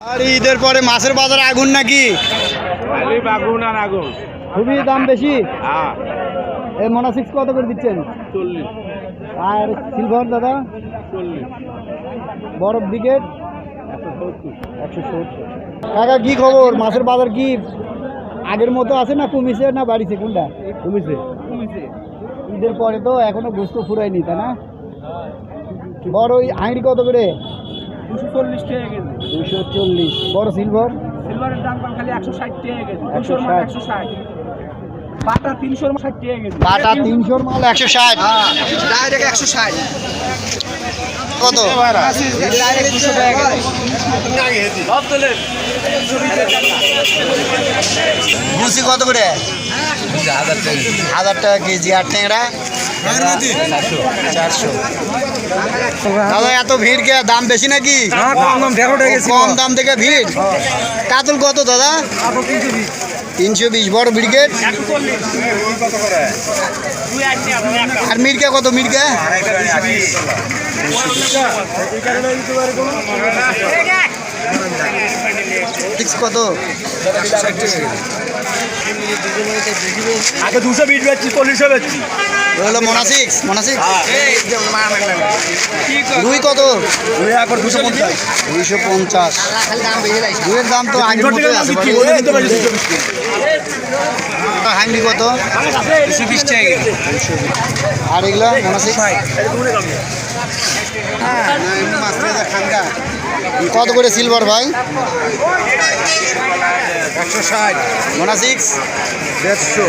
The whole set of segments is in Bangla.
আর ঈদের পরে মাছের বাজার আগুন নাকি? খালি বাগুন আর আগুন। খুবই দাম বেশি? হ্যাঁ। এই মোনা সিক্স কত করে দিচ্ছেন? চল্লিশ। আর সিলভার দাদা? চল্লিশ। বরফ ব্রিগেড? একশো সত্তর। কাকা কি খবর? মাছের বাজার কি আগের মতো আছে না কমিছে না বাড়িছে? কোনটা? কমিছে। কমিছে। ঈদের পরে তো এখনও গোস্ত ফুরায়নি তাই না? বড় ওই হাঁড়ি কত করে? দুশো চল্লিশ টাকা কেজি। দুশো চল্লিশ। বড় সিলভার সিলভারের দাম খালি একশো ষাট টাকা কেজি। 160 দুশোর মাল একশো ষাট। বাটা তিনশোর মাল ষাট টাকা কেজি। বাটা তিনশোর মাল একশো ষাট। ডাইরেক্ট একশো ষাট। কত? ডাইরেক্ট দুশো টাকা কেজি। সব তোলেন ভুসি কত করে? হাজার টাকা কেজি, আর ট্যাংরা? দাদা, এত ভিড় কে? দাম বেশি নাকি? কম দাম থেকে ভিড়? কাতল কত দাদা? তিনশো বিশ, বড় ব্রিগেড আর মির্কা কত মির্কা কত? আগে দুশো বিট বেচছি চল্লিশও বেচছি। হলো মোনা সিক্স মোনা সিক্স রুই কত? দুই একর দুশো পঞ্চাশ। দুইশো পঞ্চাশ। রুইয়ের দাম তো মতোই কত? দুশো বিশ টাকা আর এগুলো মোনা সিক্স কত করে সিলভার ভাই? একশো ষাট। মোনা সিক্স দেড়শো।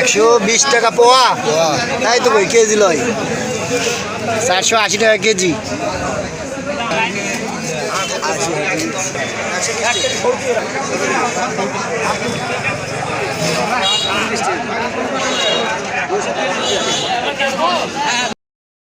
একশো বিশ টাকা পোয়া? তাই তো কই কেজি লয়। চারশো আশি টাকা কেজি। совести